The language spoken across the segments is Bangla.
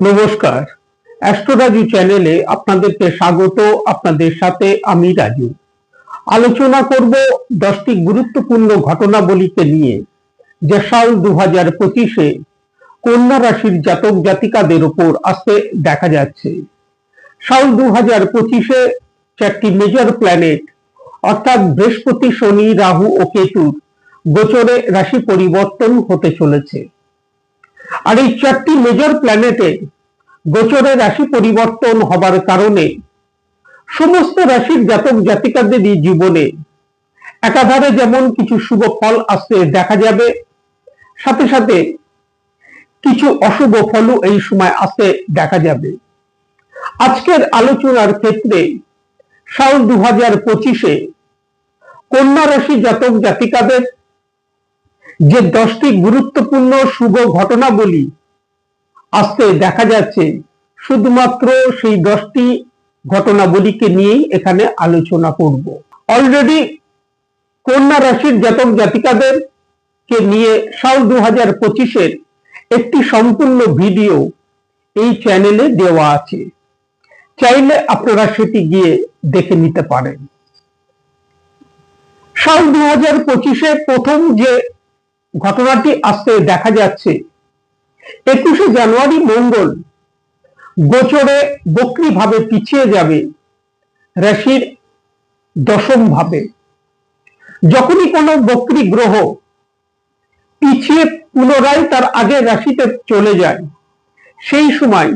নমস্কার। অ্যাস্ট্রোরাজু চ্যানেলে আপনাদেরকে স্বাগত, আপনাদের সাথে আমি রাজু। আলোচনা করব দশটি গুরুত্বপূর্ণ ঘটনাবলীকে নিয়ে, যে সাল দু হাজার পঁচিশে কন্যা রাশির জাতক জাতিকাদের উপর আসতে দেখা যাচ্ছে। সাল দু হাজার পঁচিশে চারটি মেজর প্ল্যানেট অর্থাৎ বৃহস্পতি, শনি, রাহু ও কেতুর গোচরে রাশি পরিবর্তন হতে চলেছে। আর এই চারটি মেজর প্ল্যানেটে গোচরে রাশি পরিবর্তন হবার কারণে সমস্ত রাশির জাতক জাতিকাদেরই জীবনে একাধারে যেমন কিছু শুভ ফল আসতে দেখা যাবে, সাথে সাথে কিছু অশুভ ফলও এই সময় আসতে দেখা যাবে। আজকের আলোচনার ক্ষেত্রে সাল দু হাজার পঁচিশে কন্যা রাশি জাতক জাতিকাদের যে দশটি গুরুত্বপূর্ণ শুভ ঘটনাবলী আসতে দেখা যাচ্ছে, শুধুমাত্র সেই দশটি ঘটনাবলীকে নিয়েই এখানে আলোচনা করব। অলরেডি কন্যা রাশির জাতক জাতিকাদের কে নিয়ে সাল দু হাজার পঁচিশের একটি সম্পূর্ণ ভিডিও এই চ্যানেলে দেওয়া আছে। চাইলে আপনারা সেটি গিয়ে দেখে নিতে পারেন। সাল দু হাজার পঁচিশে প্রথম যে ঘটনাটি আসতে দেখা যাচ্ছে। একুশে জানুয়ারি মঙ্গল, গোচরে বক্রি ভাবে পিছিয়ে যাবে রাশির দশম ভাবে। যখনই কোনো বক্রি গ্রহ পিছিয়ে পুনরায় তার আগের রাশিতে চলে যায়, সেই সময়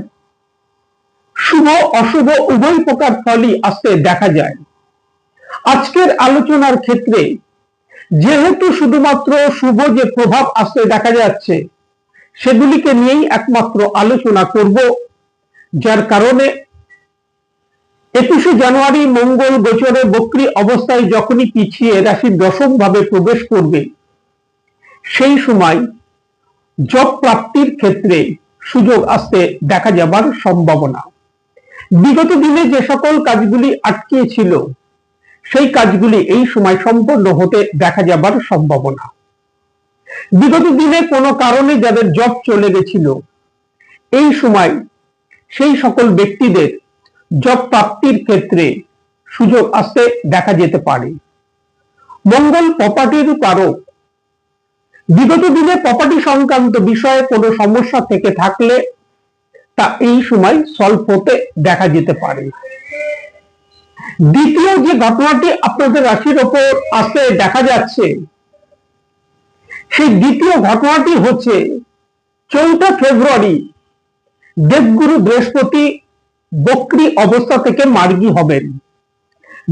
শুভ, অশুভ, উভয় প্রকার ফলই আসতে দেখা যায়। আজকের আলোচনার ক্ষেত্রে যেহেতু শুধুমাত্র শুভ যে প্রভাব আসতে দেখা যাচ্ছে, সেগুলিকে নিয়েই একমাত্র আলোচনা করব, যার কারণে একুশে জানুয়ারি মঙ্গল গোচরে বক্রি অবস্থায় যখনই পিছিয়ে রাশির দশম ভাবে প্রবেশ করবে, সেই সময় জব প্রাপ্তির ক্ষেত্রে সুযোগ আসতে দেখা যাবার সম্ভাবনা। বিগত দিনে যে সকল কাজগুলি আটকে ছিল সেই কাজগুলি এই সময় সম্পন্ন হতে দেখা যাবার সম্ভাবনা। বিগত দিনে কোনো কারণে যাদের জব চলে গেছিল, এই সময় সেই সকল ব্যক্তিদের জব প্রাপ্তির ক্ষেত্রে সুযোগ আসতে দেখা যেতে পারে। মঙ্গল প্রপার্টির কারক, বিগত দিনে প্রপার্টি সংক্রান্ত বিষয়ে কোনো সমস্যা থেকে থাকলে তা এই সময় সলভ হতে দেখা যেতে পারে। দ্বিতীয় যে ঘটনাটি আপনাদের রাশির ওপর আসতে দেখা যাচ্ছে, সেই দ্বিতীয় ঘটনাটি হচ্ছে চৌঠা ফেব্রুয়ারি, দেবগুরু বৃহস্পতি বক্রি অবস্থা থেকে মার্গী হবেন।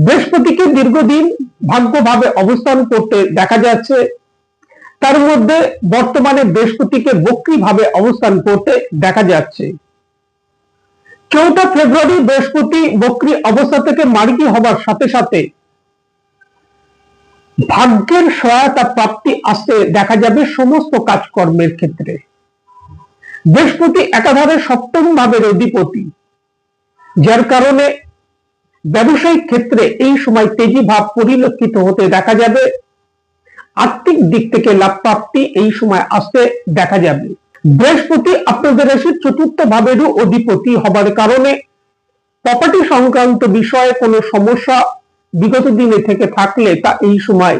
বৃহস্পতিকে দীর্ঘদিন ভাগ্যভাবে অবস্থান করতে দেখা যাচ্ছে। তার মধ্যে বর্তমানে বৃহস্পতিকে বক্রি ভাবে অবস্থান করতে দেখা যাচ্ছে। চৌঠা ফেব্রুয়ারি বৃহস্পতি বক্রি অবস্থা থেকে মার্গী হবার সাথে সাথে ভাগ্যের সহায়তা প্রাপ্তি আসতে দেখা যাবে সমস্ত কাজকর্মের ক্ষেত্রে। বৃহস্পতি একাধারে সপ্তম ভাবের অধিপতি, যার কারণে ব্যবসায়িক ক্ষেত্রে এই সময় তেজি ভাব পরিলক্ষিত হতে দেখা যাবে। আর্থিক দিক থেকে লাভ প্রাপ্তি এই সময় আসতে দেখা যাবে। বৃহস্পতি আপনাদের রাশির চতুর্থ ভাবেরও অধিপতি হবার কারণে প্রপার্টি সংক্রান্ত বিষয়ে কোনো সমস্যা বিগত দিনে থেকে থাকলে তা এই সময়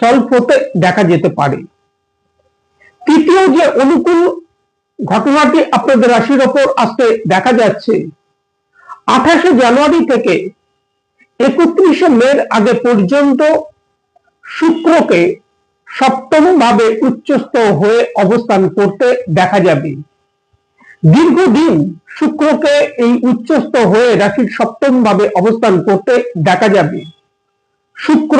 সলভ হতে দেখা যেতে পারে। তৃতীয় যে অনুকূল ঘটনাটি আপনাদের রাশির ওপর আসতে দেখা যাচ্ছে, আঠাশে জানুয়ারি থেকে একত্রিশে মের আগে পর্যন্ত শুক্রকে সপ্তম ভাবে উচ্চস্থ হয়ে অবস্থান করতে দেখা যাবে। দীর্ঘদিন শুক্রকে এই উচ্চস্থ হয়ে রাশির সপ্তম ভাবে অবস্থান করতে দেখা যাবে। শুক্র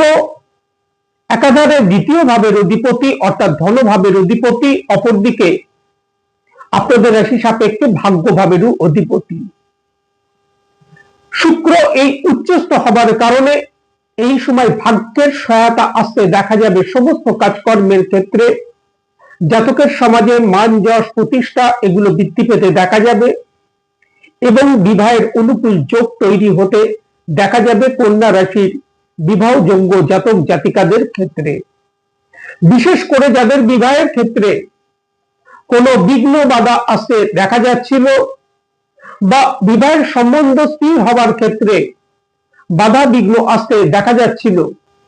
একাধারে দ্বিতীয় ভাবের অধিপতি অর্থাৎ ধনভাবের অধিপতি, অপরদিকে আপনাদের রাশি সাপেক্ষে ভাগ্য ভাবেরও অধিপতি। শুক্র এই উচ্চস্থ হবার কারণে এই সময় ভাগ্যের সহায়তা আসতে দেখা যাবে সমস্ত কাজকর্মের ক্ষেত্রে। জাতকের সমাজে মান, যশ, প্রতিষ্ঠা, এগুলো বৃদ্ধি পেতে দেখা যাবে। এবং বিবাহের অনুকূল যোগ তৈরি হতে দেখা যাবে কন্যা রাশির বিবাহযোগ্য জাতক জাতিকাদের ক্ষেত্রে। বিশেষ করে যাদের বিবাহের ক্ষেত্রে কোনো বিঘ্ন বাধা আসতে দেখা যাচ্ছিল বা বিবাহের সম্বন্ধ স্থির হবার ক্ষেত্রে বাধা বিঘ্ন আসতে দেখা যাচ্ছিল।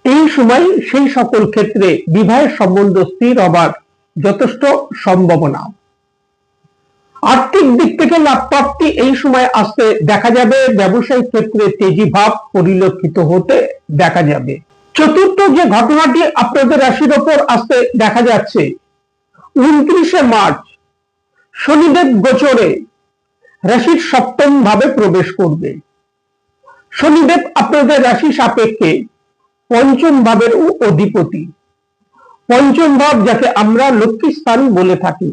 এই সময় সেই সকল ক্ষেত্রে বিবাহের সম্বন্ধ স্থির হবার যথেষ্ট সম্ভাবনা। আর্থিক দিক থেকে লাভ প্রাপ্তি এই সময় আসতে দেখা যাবে। ব্যবসায়িক ক্ষেত্রে তেজি ভাব পরিলক্ষিত হতে দেখা যাবে। চতুর্থ যে ঘটনাটি আপনাদের রাশির ওপর আসতে দেখা যাচ্ছে, উনত্রিশে মার্চ, শনিদেব গোচরে রাশির সপ্তম ভাবে প্রবেশ করবে। শনিদেব আপনাদের রাশি সাপেক্ষে পঞ্চম ভাবের অধিপতি। পঞ্চম ভাব যাকে আমরা লক্ষ্মী স্থান বলে থাকি।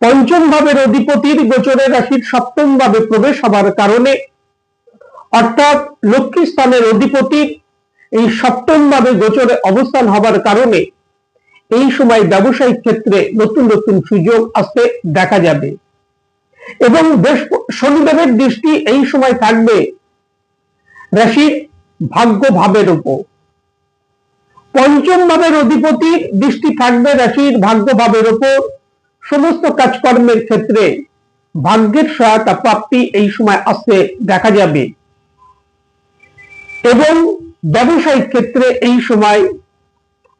পঞ্চম ভাবের অধিপতির গোচরের রাশির সপ্তম ভাবে প্রবেশ হবার কারণে অর্থাৎ লক্ষ্মী স্থানের অধিপতির এই সপ্তম ভাবে গোচরে অবস্থান হবার কারণে এই সময় ব্যবসায়িক ক্ষেত্রে নতুন নতুন সুযোগ আসতে দেখা যাবে। এবং বেশ শনিদেবের দৃষ্টি এই সময় থাকবে রাশির ভাগ্য ভাবের উপর। পঞ্চম ভাবের অধিপতির দৃষ্টি থাকবে রাশির ভাগ্য ভাবের উপর। সমস্ত কাজকর্মের ক্ষেত্রে ভাগ্যের সহায়তা প্রাপ্তি এই সময় আসতে দেখা যাবে। এবং ব্যবসায়িক ক্ষেত্রে এই সময়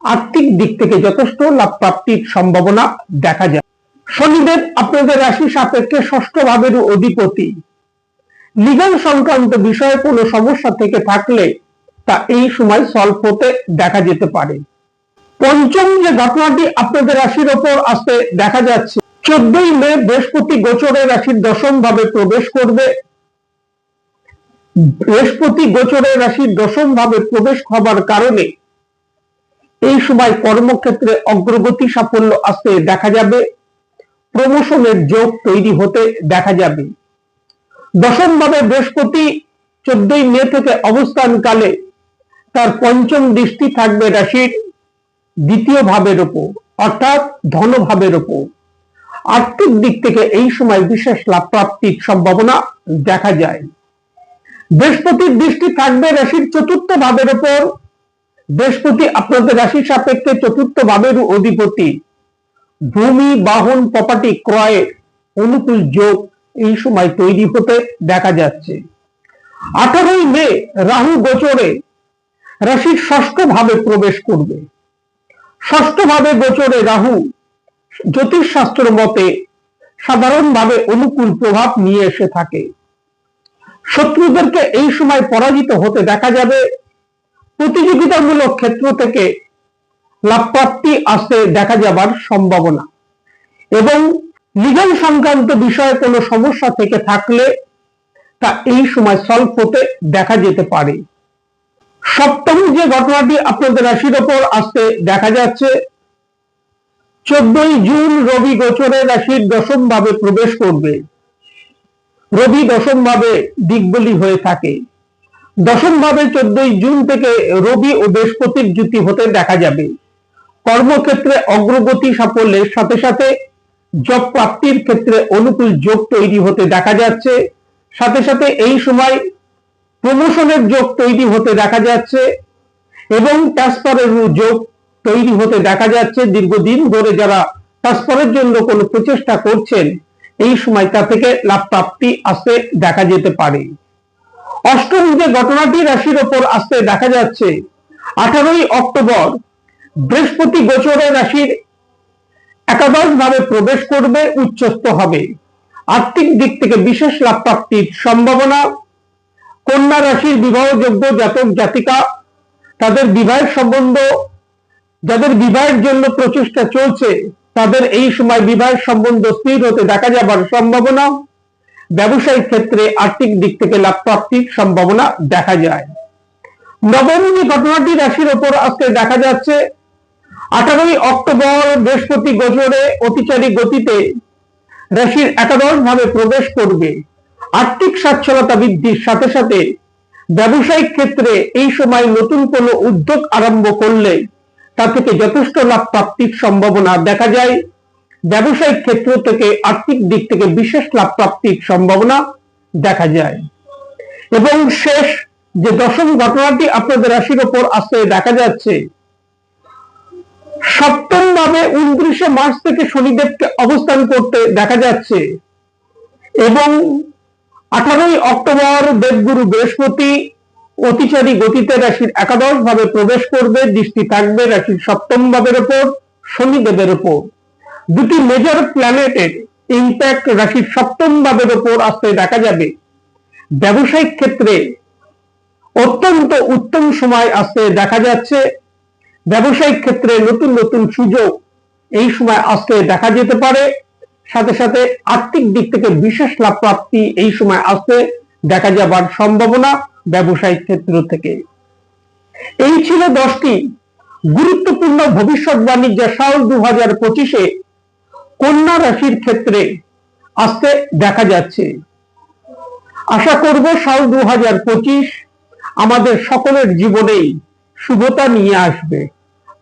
আর্থিক দিক থেকে যথেষ্ট লাভ প্রাপ্তির সম্ভাবনা দেখা যায়। শনিদেব আপনাদের রাশি সাপেক্ষে ষষ্ঠ ভাবের অধিপতি। লিগাল সংক্রান্ত বিষয়ে কোনো সমস্যা থেকে থাকলে তা এই সময় সলভ হতে দেখা যেতে পারে। পঞ্চম যে ঘটনাটি আপনাদের রাশির ওপর আসতে দেখা যাচ্ছে, চোদ্দই মে বৃহস্পতি গোচরে রাশির দশম ভাবে প্রবেশ করবে। বৃহস্পতি গোচরে রাশির দশম ভাবে প্রবেশ হবার কারণে এই সময় কর্মক্ষেত্রে অগ্রগতি সাফল্য আসতে দেখা যাবে। প্রমোশনের যোগ তৈরি হতে দেখা যাবে। দশম ভাবে বৃহস্পতি চোদ্দই মে থেকে অবস্থান কালে তার পঞ্চম দৃষ্টি থাকবে রাশির দ্বিতীয় ভাবের উপর অর্থাৎ ধনভাবের উপর আর্থিক দিক থেকে এই সময় বিশেষ লাভ প্রাপ্তির সম্ভাবনা দেখা যায়। বৃহস্পতির দৃষ্টি থাকবে রাশির চতুর্থ ভাবের উপর বৃহস্পতি আপনাদের রাশির সাপেক্ষে চতুর্থ ভাবের অধিপতি। ভূমি, বাহন প্রপার্টি ক্রয়ের অনুকূল যোগ এই সময় তৈরি হতে দেখা যাচ্ছে। আঠারোই মে রাহু গোচরে রাশির ষষ্ঠ ভাবে প্রবেশ করবে। ষষ্ঠ ভাবে গোচরে রাহু জ্যোতিষশাস্ত্র মতে সাধারণভাবে অনুকূল প্রভাব নিয়ে এসে থাকে। শত্রুদেরকে এই সময় পরাজিত হতে দেখা যাবে। প্রতিযোগিতামূলক ক্ষেত্র থেকে লাভপ্রাপ্তি আসতে দেখা যাবার সম্ভাবনা এবং লিগাল সংক্রান্ত বিষয়ে কোনো সমস্যা থেকে থাকলে তা এই সময় সলভ হতে দেখা যেতে পারে। সপ্তম যে ঘটনাটি আপনাদের রাশির ওপর আসতে দেখা যাচ্ছে, চোদ্দই জুন রবি গোচরে রাশির দশম ভাবে প্রবেশ করবে। রবি দশম ভাবে দিকবলি হয়ে থাকে। দশম ভাবে চোদ্দই জুন থেকে রবি ও বৃহস্পতির জুতি হতে দেখা যাবে। কর্মক্ষেত্রে অগ্রগতি সাফল্যের সাথে সাথে জব প্রাপ্তির ক্ষেত্রে অনুকূল যোগ তৈরি হতে দেখা যাচ্ছে। সাথে সাথে এই সময় প্রমোশনের যোগ তৈরি হতে দেখা যাচ্ছে এবং ট্রান্সফারের যোগ তৈরি হতে দেখা যাচ্ছে। দীর্ঘদিন ধরে যারা ট্রান্সফারের জন্য কোনো প্রচেষ্টা করছেন, এই সময় তা থেকে লাভ প্রাপ্তি আসতে দেখা যেতে পারে। অষ্টম যে ঘটনাটি রাশির ওপর আসতে দেখা যাচ্ছে, আঠারোই অক্টোবর বৃহস্পতি গোচরে রাশির একাদশ ভাবে প্রবেশ করবে, উচ্চস্থ হবে। আর্থিক দিক থেকে বিশেষ লাভ প্রাপ্তির সম্ভাবনা। কন্যা রাশির বিবাহযোগ্য জাতক, জাতিকা, তাদের বিবাহের সম্বন্ধ, যাদের বিবাহের জন্য প্রচেষ্টা চলছে, তাদের এই সময় বিবাহের সম্বন্ধ স্থির হতে দেখা যাবার সম্ভাবনা। ব্যবসায়িক ক্ষেত্রে আর্থিক দিক থেকে লাভ প্রাপ্তির সম্ভাবনা দেখা যায়। নবম ঘটনাটি রাশির ওপর আজকে দেখা যাচ্ছে। আঠারোই অক্টোবর বৃহস্পতি গোচরে অতিচারী গতিতে রাশির একাদশ ভাবে প্রবেশ করবে। আর্থিক সচ্ছলতা বৃদ্ধির সাথে সাথে ব্যবসায়িক ক্ষেত্রে এই সময় নতুন কোনো উদ্যোগ আরম্ভ করলে তা থেকে যথেষ্ট লাভ প্রাপ্তির সম্ভাবনা দেখা যায়। ব্যবসায়িক ক্ষেত্র থেকে আর্থিক দিক থেকে বিশেষ লাভ প্রাপ্তির সম্ভাবনা দেখা যায়। এবং শেষ যে দশম ঘটনাটি আপনাদের রাশির ওপর আসতে দেখা যাচ্ছে সপ্তম ভাবে উনত্রিশে মার্চ থেকে শনিদেবকে অবস্থান করতে দেখা যাচ্ছে। এবং আঠারোই অক্টোবর দেবগুরু বৃহস্পতি অতিচারী গতিতে রাশির একাদশ ভাবে প্রবেশ করবে, দৃষ্টি থাকবে রাশির সপ্তম ভাবের ওপর, শনিদেবের ওপর। দুটি মেজর প্ল্যানেটের ইম্প্যাক্ট রাশির সপ্তম ভাবের ওপর আসতে দেখা যাবে। ব্যবসায়িক ক্ষেত্রে অত্যন্ত উত্তম সময় আসতে দেখা যাচ্ছে। ব্যবসায়িক ক্ষেত্রে নতুন নতুন সুযোগ এই সময় আসতে দেখা যেতে পারে। সাথে সাথে আর্থিক দিক থেকে বিশেষ লাভ প্রাপ্তি এই সময় আসতে দেখা যাবার সম্ভাবনা ব্যবসায়িক ক্ষেত্র থেকে। এই ছিল দশটি গুরুত্বপূর্ণ ভবিষ্যৎবাণী যা সাল দু হাজার পঁচিশে কন্যা রাশির ক্ষেত্রে আসতে দেখা যাচ্ছে। আশা করব সাল দু হাজার পঁচিশ আমাদের সকলের জীবনেই শুভতা নিয়ে আসবে।